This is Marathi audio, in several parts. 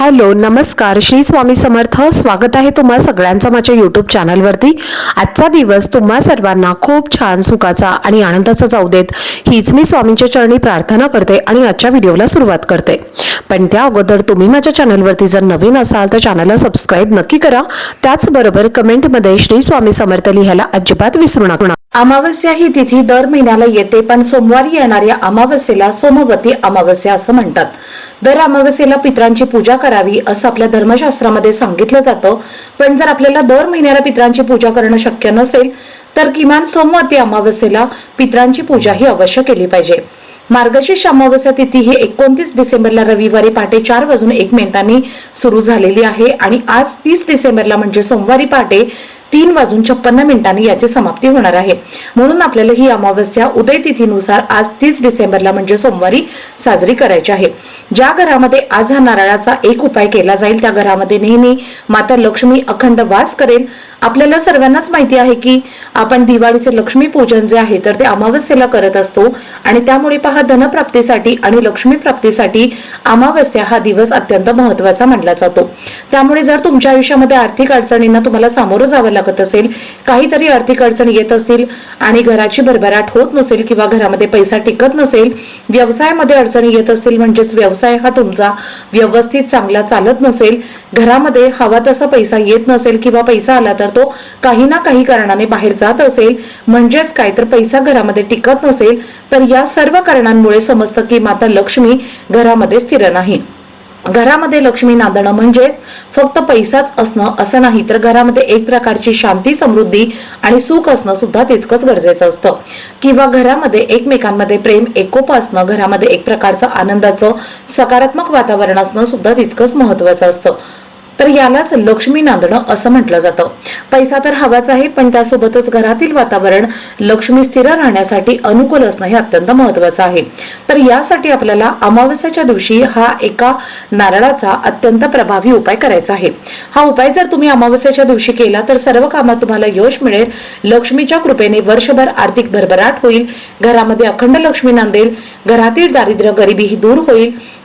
हॅलो नमस्कार. श्री स्वामी समर्थ. स्वागत आहे तुम्हा सगळ्यांचं माझ्या युट्यूब चॅनलवरती आजचा दिवस तुम्हा सर्वांना खूप छान सुखाचा आणि आनंदाचा जाऊ देत. हीच मी स्वामींच्या चरणी प्रार्थना करते आणि आजच्या व्हिडिओला सुरुवात करते. पण त्या अगोदर तुम्ही माझ्या चॅनलवरती जर नवीन असाल तर चॅनलला सबस्क्राईब नक्की करा. त्याचबरोबर कमेंटमध्ये श्री स्वामी समर्थ लिहायला अजिबात विसरू नका. अमावस्या ही तिथी दर महिन्याला येते पण सोमवारी येणाऱ्या अमावस्येला सोमवती अमावस्या असं म्हणतात. दर अमावस्येला पित्रांची पूजा करावी असं आपल्या धर्मशास्त्रामध्ये सांगितलं जातं. पण जर आपल्याला दर महिन्याला पित्रांची पूजा करणं शक्य नसेल तर किमान सोमवती अमावस्येला पित्रांची पूजा ही अवश्य केली पाहिजे. मार्गशीर्ष अमावस्या तिथी ही एकोणतीस डिसेंबरला रविवारी पहाटे चार वाजून एक मिनिटांनी सुरू झालेली आहे आणि आज तीस डिसेंबरला म्हणजे सोमवारी पहाटे तीन वाजून छप्पन्न मिनिटांनी याची समाप्ती होणार आहे. म्हणून आपल्याला ही अमावस्या उदय तिथीनुसार आज तीस डिसेंबरला म्हणजे सोमवारी साजरी करायची आहे. ज्या घरामध्ये आज हा नारळाचा एक उपाय केला जाईल त्या घरामध्ये नेहमी माता लक्ष्मी अखंड वास करेल. आपल्याला सर्वांनाच माहिती आहे की आपण दिवाळीचे लक्ष्मी पूजन जे आहे तर ते अमावस्येला करत असतो. आणि त्यामुळे पहा धनप्राप्तीसाठी आणि लक्ष्मी प्राप्तीसाठी अमावस्या हा दिवस अत्यंत महत्त्वाचा मानला जातो. त्यामुळे जर तुमच्या आयुष्यामध्ये आर्थिक अडचणींना तुम्हाला सामोरं जावं लागत असेल काहीतरी आर्थिक अडचणी येत असतील आणि घराची भरभराट होत नसेल किंवा घरामध्ये पैसा टिकत नसेल व्यवसायामध्ये अडचणी येत असतील म्हणजेच व्यवसाय हा तुमचा व्यवस्थित चांगला चालत नसेल घरामध्ये हवा तसा पैसा येत नसेल किंवा पैसा आला तर तो काही ना काही कारणाने बाहेर जात असेल म्हणजेच काय तर पैसा घरामध्ये टिकत नसेल तर या सर्व कारणांमुळे समजतं की माता लक्ष्मी घरामध्ये स्थिर नाही. घरामध्ये लक्ष्मी नांदणं म्हणजे फक्त पैसाच असणं असं नाही तर घरामध्ये एक प्रकारची शांती समृद्धी आणि सुख असणं सुद्धा तितकंच गरजेचं असतं. किंवा घरामध्ये एकमेकांमध्ये प्रेम एकोपा असणं घरामध्ये एक प्रकारचं आनंदाचं सकारात्मक वातावरण असणं सुद्धा तितकंच महत्वाचं असतं. तर यालाच लक्ष्मी नांदणं असं म्हटलं जातं. पैसा तर हवाच आहे पण त्यासोबतच घरातील वातावरण लक्ष्मी स्थिर राहण्यासाठी अनुकूल असणं हे अत्यंत महत्वाचं आहे. तर यासाठी आपल्याला अमावस्याच्या दिवशी हा एका नारळाचा अत्यंत प्रभावी उपाय करायचा आहे. हा उपाय जर तुम्ही अमावस्याच्या दिवशी केला तर सर्व कामात तुम्हाला यश मिळेल. लक्ष्मीच्या कृपेने वर्षभर आर्थिक भरभराट होईल. घरामध्ये अखंड लक्ष्मी नांदेल. घरातील दारिद्र्य गरिबीही दूर होईल.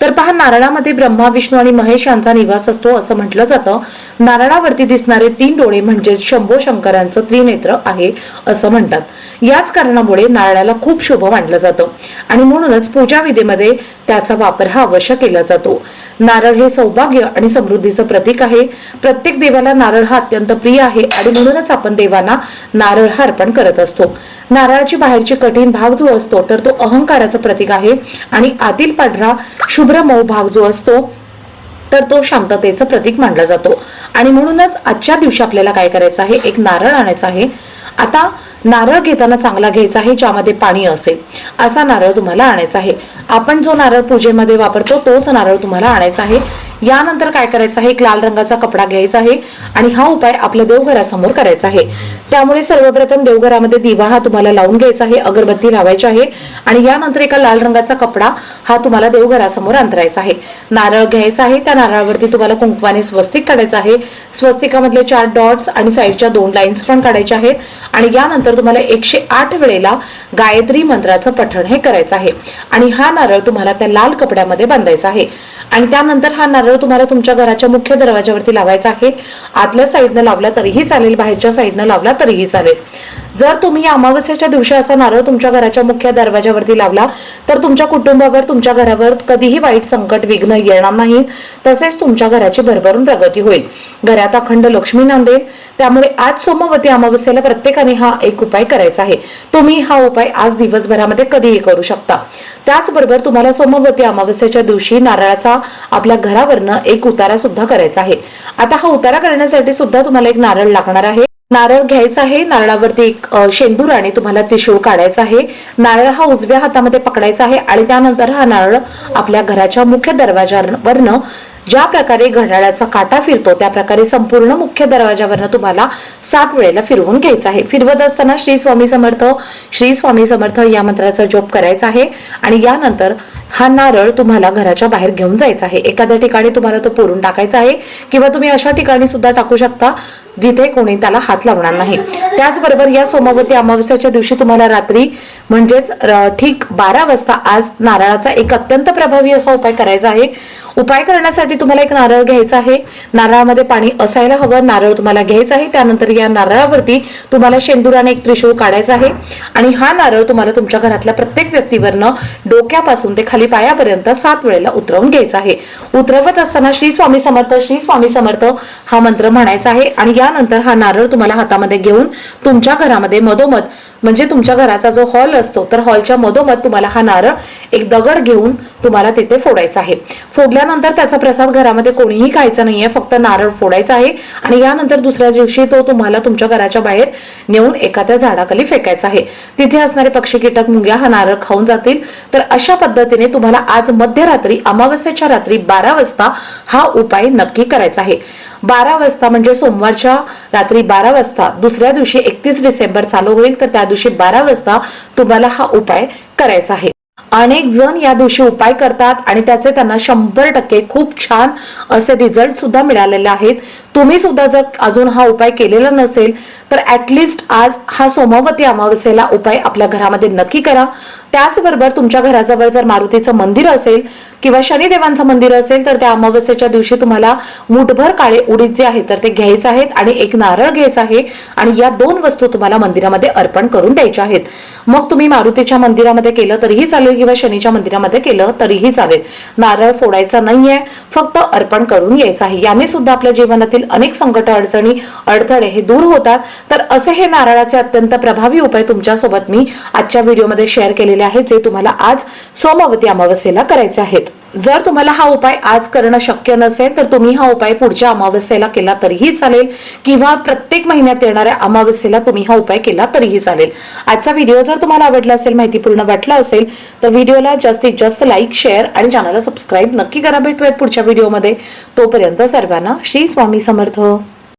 तर पहा नारळामध्ये ब्रह्मा विष्णू आणि महेश यांचा निवास असतो असं म्हटलं जातं. नारळावरती दिसणारे तीन डोळे म्हणजे शंभो शंकरांचं त्रिनेत्र आहे असं म्हणतात. याच कारणामुळे नारळाला खूप शुभ मानलं जातं. आणि म्हणूनच पूजा विधीमध्ये त्याचा वापर हा अवश्य केला जातो. नारळ हे सौभाग्य आणि समृद्धीचं प्रतीक आहे. प्रत्येक देवाला नारळ हा अत्यंत प्रिय आहे आणि म्हणूनच आपण देवांना नारळ हा अर्पण करत असतो. नारळाची बाहेरची कठीण भाग जो असतो तर तो अहंकाराचं प्रतीक आहे. आणि आतील पांढरा शुभ्र मऊ भाग जो असतो तर तो शांततेचं प्रतीक मानला जातो. आणि म्हणूनच आजच्या दिवशी आपल्याला काय करायचं आहे? एक नारळ आणायचा आहे. आता नारळ घेताना चांगला घ्यायचा आहे ज्यामध्ये पाणी असेल. असा नारळ तुम्हाला आणायचा आहे. आपण जो नारळ पूजेमध्ये वापरतो तोच नारळ तुम्हाला आणायचा आहे. यानंतर काय करायचं आहे? एक लाल रंगाचा कपडा घ्यायचा आहे आणि हा उपाय आपल्या देवघरासमोर करायचा आहे. त्यामुळे सर्वप्रथम देवघरामध्ये दिवा हा तुम्हाला लावून घ्यायचा आहे अगरबत्ती लावायची आहे आणि यानंतर एका लाल रंगाचा कपडा हा तुम्हाला देवघरासमोर अंतरायचा आहे. नारळ घ्यायचा आहे त्या नारळावरती तुम्हाला कुंकवाने स्वस्तिक काढायचं आहे. स्वस्तिकामधले चार डॉट्स आणि साईडच्या दोन लाईन्स पण काढायच्या आहेत आणि यानंतर तुम्हाला एकशे आठ वेळेला गायत्री मंत्राचं पठण हे करायचं आहे. आणि हा नारळ तुम्हाला त्या लाल कपड्यामध्ये बांधायचा आहे. आणि त्यानंतर हा नारळ तुम्हाला तुमच्या घराच्या मुख्य दरवाजावरती लावायचा आहे. आतल्या साईडनं लावला तरीही चालेल बाहेरच्या साईडनं लावला तरीही चालेल. जर तुम्ही अमावस्याच्या दिवशी असा नारळ तुमच्या घराच्या मुख्य दरवाजावरती लावला तर तुमच्या कुटुंबावर तुमच्या घरावर कधीही वाईट संकट विघ्न येणार नाही. तसेच तुमच्या घराची भरभरून प्रगती होईल. घरात अखंड लक्ष्मी नांदेल त्यामुळे आज सोमवती अमावस्येला प्रत्येकाने हा एक उपाय करायचा आहे. तुम्ही हा उपाय आज दिवसभरामध्ये कधीही करू शकता. त्याचबरोबर तुम्हाला सोमवती अमावस्येच्या दिवशी नारळाचा आपल्या घरावरनं एक उतारा सुद्धा करायचा आहे. आता हा उतारा करण्यासाठी सुद्धा तुम्हाला एक नारळ लागणार आहे. नारळ घ्यायचा आहे. नारळावरती एक शेंदूर आणि तुम्हाला त्रिशूळ काढायचा आहे. नारळ हा उजव्या हातामध्ये पकडायचा आहे आणि त्यानंतर हा नारळ आपल्या घराच्या मुख्य दरवाजावरनं ज्या प्रकारे घड्याळाचा काटा फिरतो त्या प्रकारे संपूर्ण मुख्य दरवाजावरनं तुम्हाला सात वेळेला फिरवून घ्यायचं आहे. फिरवत असताना श्री स्वामी समर्थ श्री स्वामी समर्थ या मंत्राचा जप करायचा आहे आणि यानंतर हा नारळ तुम्हाला घराच्या बाहेर घेऊन जायचा आहे. एखाद्या ठिकाणी तुम्हाला तो पुरून टाकायचा आहे किंवा तुम्ही अशा ठिकाणी सुद्धा टाकू शकता. जिथे कोणी त्याला हात लावणार नाही. त्याचबरोबर या सोमवती अमावस्याच्या दिवशी तुम्हाला रात्री म्हणजेच ठीक बारा वाजता आज नारळाचा एक अत्यंत प्रभावी असा उपाय करायचा आहे. उपाय करण्यासाठी तुम्हाला एक नारळ घ्यायचा आहे. नारळामध्ये पाणी असायला हवं नारळ तुम्हाला घ्यायचा आहे. त्यानंतर या नारळावरती तुम्हाला शेंदुराने एक त्रिशूळ काढायचा आहे. आणि हा नारळ तुम्हाला तुमच्या घरातल्या प्रत्येक व्यक्तीवरनं डोक्यापासून ते खाली पायापर्यंत सात वेळेला उतरवून घ्यायचा आहे. उतरवत असताना श्री स्वामी समर्थ श्री स्वामी समर्थ हा मंत्र म्हणायचा आहे. आणि त्यानंतर हा नारळ तुम्हाला हातामध्ये घेऊन तुमच्या घरामध्ये मधोमध म्हणजे तुमच्या घराचा जो हॉल असतो तर हॉलच्या मधोमध तुम्हाला हा नारळ एक दगड घेऊन तुम्हाला तिथे फोडायचा आहे. फोडल्यानंतर त्याचा प्रसाद घरामध्ये कोणीही खायचा नाहीये फक्त नारळ फोडायचा आहे आणि यानंतर दुसऱ्या दिवशी तो तुम्हाला तुमच्या घराच्या बाहेर नेऊन एखाद्या झाडाखाली फेकायचा आहे. तिथे असणारे पक्षी कीटक मुंग्या हा नारळ खाऊन जातील. तर अशा पद्धतीने तुम्हाला आज मध्यरात्री अमावस्याच्या रात्री बारा वाजता हा उपाय नक्की करायचा आहे. बारा वाजता म्हणजे सोमवारच्या रात्री बारा वाजता दुसऱ्या दिवशी एकतीस डिसेंबर चालू होईल तर त्या दिवशी बारा वाजता तुम्हाला हा उपाय करायचा आहे. अनेक जण या दिवशी उपाय करतात आणि त्याचे त्यांना शंभर टक्के खूप छान असे रिझल्ट सुद्धा मिळालेले आहेत. तुम्ही सुद्धा जर अजून हा उपाय केलेला नसेल तर ऍटलिस्ट आज हा सोमवती अमावस्येला उपाय आपल्या घरामध्ये नक्की करा. त्याचबरोबर तुमच्या घराजवळ जर मारुतीचं मंदिर असेल किंवा शनिदेवांचं मंदिर असेल तर त्या अमावस्येच्या दिवशी तुम्हाला मुठभर काळे उडीद जे आहेत तर ते घ्यायचे आहेत आणि एक नारळ घ्यायचा आहे आणि या दोन वस्तू तुम्हाला मंदिरामध्ये अर्पण करून द्यायच्या आहेत. मग तुम्ही मारुतीच्या मंदिरामध्ये केलं तरीही चालेल किंवा शनीच्या मंदिरामध्ये केलं तरीही चालेल. नारळ फोडायचा नाहीये फक्त अर्पण करून यायचं आहे. याने सुद्धा आपल्या जीवनातील अनेक संकट अडचणी अडथळे हे दूर होतात. तर असे हे नारळाचे अत्यंत प्रभावी उपाय तुमच्यासोबत मी आजच्या व्हिडिओमध्ये शेअर केलेले आहेत जे तुम्हाला आज सोमवती अमावस्येला करायचे आहेत. जर तुम्हाला हा उपाय आज करणं शक्य नसेल तर तुम्ही हा उपाय पुढच्या अमावस्येला केला तरीही चालेल किंवा प्रत्येक महिन्यात येणाऱ्या अमावस्येला तुम्ही हा उपाय केला तरीही चालेल. आजचा व्हिडिओ जर तुम्हाला आवडला असेल माहितीपूर्ण वाटला असेल तर व्हिडिओला जास्तीत जास्त लाईक शेअर आणि चॅनलला सबस्क्राईब नक्की करा. भेटूयात पुढच्या व्हिडिओमध्ये. तोपर्यंत सर्वांना श्री स्वामी समर्थ.